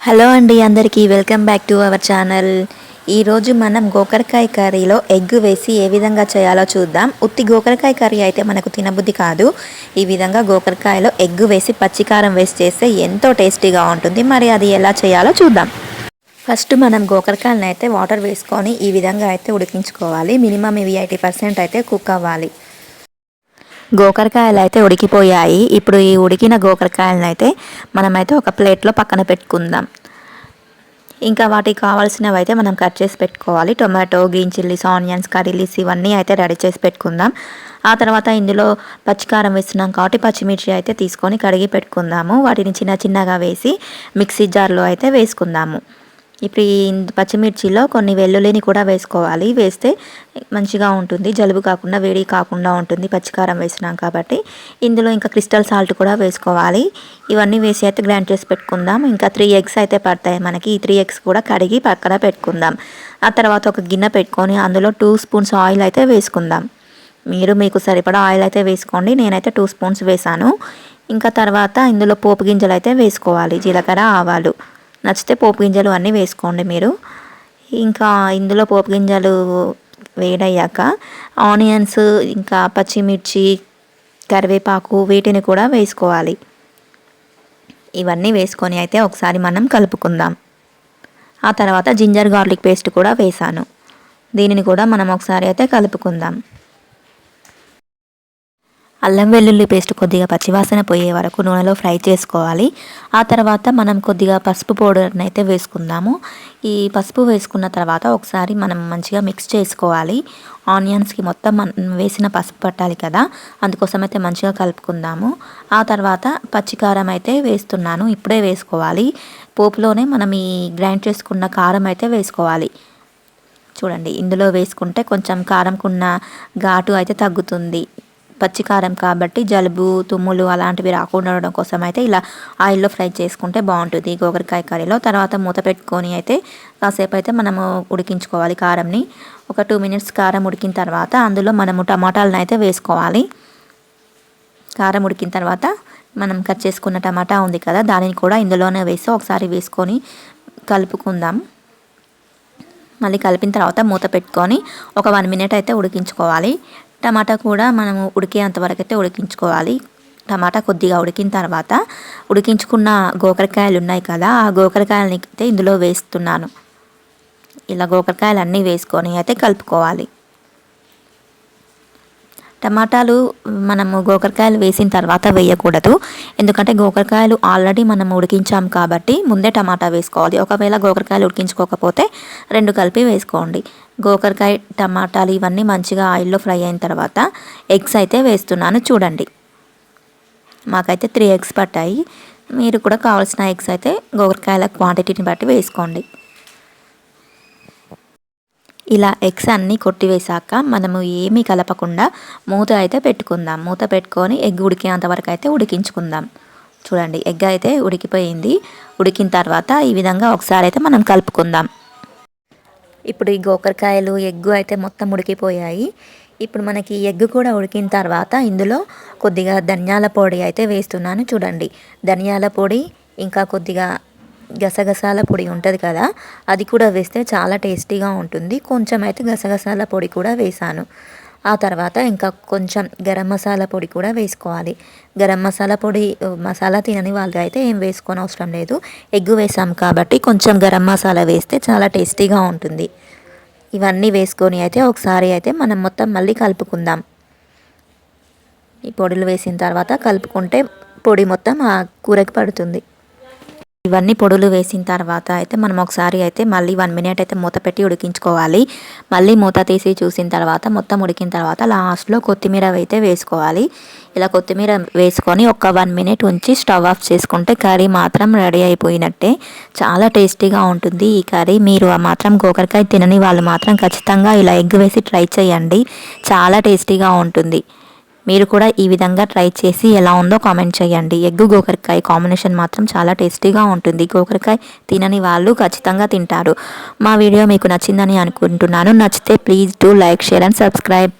Hello అండి అందరికీ welcome back to our channel. ఈరోజు మనం గోకరకాయ కర్రీలో ఎగ్ వేసి ఏ విధంగా చేయాలో చూద్దాం. ఉత్తి గోకరకాయ కర్రీ అయితే మనకు తినబుద్ధి కాదు. ఈ విధంగా గోకరకాయలో ఎగ్ వేసి పచ్చికారం వేసి చేస్తే ఎంతో టేస్టీగా ఉంటుంది. మరి అది ఎలా చేయాలో చూద్దాం. ఫస్ట్ మనం గోకరకాయలను అయితే వాటర్ వేసుకొని ఈ విధంగా అయితే ఉడికించుకోవాలి. మినిమం ఇవి ఎయిటీ పర్సెంట్ అయితే కుక్ అవ్వాలి. గోకరకాయలు అయితే ఉడికిపోయాయి. ఇప్పుడు ఈ ఉడికిన గోకరకాయలను అయితే మనమైతే ఒక ప్లేట్లో పక్కన పెట్టుకుందాం. ఇంకా వాటికి కావాల్సినవి అయితే మనం కట్ చేసి పెట్టుకోవాలి. Tomato green chillies onions curry leaves ఇవన్నీ అయితే రెడీ చేసి పెట్టుకుందాం. ఆ తర్వాత ఇందులో పచ్చికారం వేస్తున్నాం కాబట్టి పచ్చిమిర్చి అయితే తీసుకొని కడిగి పెట్టుకుందాము. వాటిని చిన్న చిన్నగా వేసి మిక్సీ జార్లో అయితే వేసుకుందాము. ఇప్పుడు ఈ పచ్చిమిర్చిలో కొన్ని వెల్లుల్లిని కూడా వేసుకోవాలి. వేస్తే మంచిగా ఉంటుంది. జలుబు కాకుండా వేడి కాకుండా ఉంటుంది. పచ్చికారం వేసినాం కాబట్టి ఇందులో ఇంకా క్రిస్టల్ సాల్ట్ కూడా వేసుకోవాలి. ఇవన్నీ వేసి అయితే గ్రైండ్ చేసి పెట్టుకుందాం. ఇంకా త్రీ ఎగ్స్ అయితే పడతాయి మనకి. ఈ త్రీ ఎగ్స్ కూడా కడిగి పక్కన పెట్టుకుందాం. ఆ తర్వాత ఒక గిన్నె పెట్టుకొని అందులో టూ స్పూన్స్ ఆయిల్ అయితే వేసుకుందాం. మీరు మీకు సరిపడా ఆయిల్ అయితే వేసుకోండి. నేనైతే టూ స్పూన్స్ వేసాను. ఇంకా తర్వాత ఇందులో పోపు గింజలు అయితే వేసుకోవాలి. జీలకర్ర ఆవాలు. నచ్చితే పోపు గింజలు అన్నీ వేసుకోండి మీరు. ఇంకా ఇందులో పోపు గింజలు వేడయ్యాక ఆనియన్స్ ఇంకా పచ్చిమిర్చి కరివేపాకు వీటిని కూడా వేసుకోవాలి. ఇవన్నీ వేసుకొని అయితే ఒకసారి మనం కలుపుకుందాం. ఆ తర్వాత జింజర్ గార్లిక్ పేస్ట్ కూడా వేసాను. దీనిని కూడా మనం ఒకసారి అయితే కలుపుకుందాం. అల్లం వెల్లుల్లి పేస్ట్ కొద్దిగా పచ్చివాసన పోయే వరకు నూనెలో ఫ్రై చేసుకోవాలి. ఆ తర్వాత మనం కొద్దిగా పసుపు పౌడర్ని అయితే వేసుకుందాము. ఈ పసుపు వేసుకున్న తర్వాత ఒకసారి మనం మంచిగా మిక్స్ చేసుకోవాలి. ఆనియన్స్కి మొత్తం వేసిన పసుపు పట్టాలి కదా అందుకోసం అయితే మంచిగా కలుపుకుందాము. ఆ తర్వాత పచ్చికారం అయితే వేస్తున్నాను ఇప్పుడే వేసుకోవాలి. పోపులోనే మనం ఈ గ్రైండ్ చేసుకున్న కారం అయితే వేసుకోవాలి. చూడండి ఇందులో వేసుకుంటే కొంచెం కారంకున్న ఘాటు అయితే తగ్గుతుంది. పచ్చికారం కాబట్టి జలుబు తుమ్ములు అలాంటివి రాకుండా ఉండడం కోసం అయితే ఇలా ఆయిల్లో ఫ్రై చేసుకుంటే బాగుంటుంది గోకరకాయ కర్రీలో. తర్వాత మూత పెట్టుకొని అయితే కాసేపు అయితే మనము ఉడికించుకోవాలి కారంని. ఒక టూ మినిట్స్ కారం ఉడికిన తర్వాత అందులో మనము టమాటాలను అయితే వేసుకోవాలి. కారం ఉడికిన తర్వాత మనం కట్ చేసుకున్న టమాటా ఉంది కదా దానిని కూడా ఇందులోనే వేసి ఒకసారి వేసుకొని కలుపుకుందాం. మళ్ళీ కలిపిన తర్వాత మూత పెట్టుకొని ఒక వన్ మినిట్ అయితే ఉడికించుకోవాలి. టమాటా కూడా మనము ఉడికేంత వరకు అయితే ఉడికించుకోవాలి. టమాటా కొద్దిగా ఉడికిన తర్వాత ఉడికించుకున్న గోకరకాయలు ఉన్నాయి కదా ఆ గోకరకాయలని అయితే ఇందులో వేస్తున్నాను. ఇలా గోకరకాయలు అన్నీ వేసుకొని అయితే కలుపుకోవాలి. టమాటాలు మనము గోకరకాయలు వేసిన తర్వాత వేయకూడదు. ఎందుకంటే గోకరకాయలు ఆల్రెడీ మనం ఉడికించాం కాబట్టి ముందే టమాటా వేసుకోవాలి. ఒకవేళ గోకరకాయలు ఉడికించుకోకపోతే రెండు కలిపి వేసుకోండి. గోకరకాయ టమాటాలు ఇవన్నీ మంచిగా ఆయిల్లో ఫ్రై అయిన తర్వాత ఎగ్స్ అయితే వేస్తున్నాను చూడండి. మాకైతే త్రీ ఎగ్స్ పట్టాయి. మీరు కూడా కావాల్సిన ఎగ్స్ అయితే గోకరకాయల క్వాంటిటీని బట్టి వేసుకోండి. ఇలా ఎగ్స్ అన్నీ కొట్టివేశాక మనము ఏమీ కలపకుండా మూత అయితే పెట్టుకుందాం. మూత పెట్టుకొని ఎగ్ ఉడికేంతవరకు అయితే ఉడికించుకుందాం. చూడండి ఎగ్ అయితే ఉడికిపోయింది. ఉడికిన తర్వాత ఈ విధంగా ఒకసారి అయితే మనం కలుపుకుందాం. ఇప్పుడు ఈ గోకరకాయలు ఎగ్గు అయితే మొత్తం ఉడికిపోయాయి. ఇప్పుడు మనకి ఎగ్ కూడా ఉడికిన తర్వాత ఇందులో కొద్దిగా ధనియాల పొడి అయితే వేస్తున్నాను చూడండి. ధనియాల పొడి ఇంకా కొద్దిగా గసగసాల పొడి ఉంటుంది కదా అది కూడా వేస్తే చాలా టేస్టీగా ఉంటుంది. కొంచెం అయితే గసగసాల పొడి కూడా వేసాను. ఆ తర్వాత ఇంకా కొంచెం గరం మసాలా పొడి కూడా వేసుకోవాలి. గరం మసాలా పొడి మసాలా తినని వాళ్ళు అయితే ఏం వేసుకొని అవసరం లేదు. ఎగ్గు వేసాం కాబట్టి కొంచెం గరం మసాలా వేస్తే చాలా టేస్టీగా ఉంటుంది. ఇవన్నీ వేసుకొని అయితే ఒకసారి అయితే మనం మొత్తం మళ్ళీ కలుపుకుందాం. ఈ పొడులు వేసిన తర్వాత కలుపుకుంటే పొడి మొత్తం ఆ కూరకి పడుతుంది. ఇవన్నీ పొడులు వేసిన తర్వాత అయితే మనం ఒకసారి అయితే మళ్ళీ వన్ మినిట్ అయితే మూత పెట్టి ఉడికించుకోవాలి. మళ్ళీ మూత తీసి చూసిన తర్వాత మొత్తం ఉడికిన తర్వాత లాస్ట్లో కొత్తిమీర అయితే వేసుకోవాలి. ఇలా కొత్తిమీర వేసుకొని ఒక వన్ మినిట్ ఉంచి స్టవ్ ఆఫ్ చేసుకుంటే కర్రీ మాత్రం రెడీ అయిపోయినట్టే. చాలా టేస్టీగా ఉంటుంది ఈ కర్రీ. మీరు మాత్రం గోకరకాయ తినని వాళ్ళు మాత్రం ఖచ్చితంగా ఇలా ఎగ్ వేసి ట్రై చేయండి. చాలా టేస్టీగా ఉంటుంది. మీరు కూడా ఈ విధంగా ట్రై చేసి ఎలా ఉందో కామెంట్ చేయండి. ఎగ్గు గోకరకాయ కాంబినేషన్ మాత్రం చాలా టేస్టీగా ఉంటుంది. గోకరకాయ తినని వాళ్ళు ఖచ్చితంగా తింటారు. మా వీడియో మీకు నచ్చిందని అనుకుంటున్నాను. నచ్చితే please do like share and subscribe.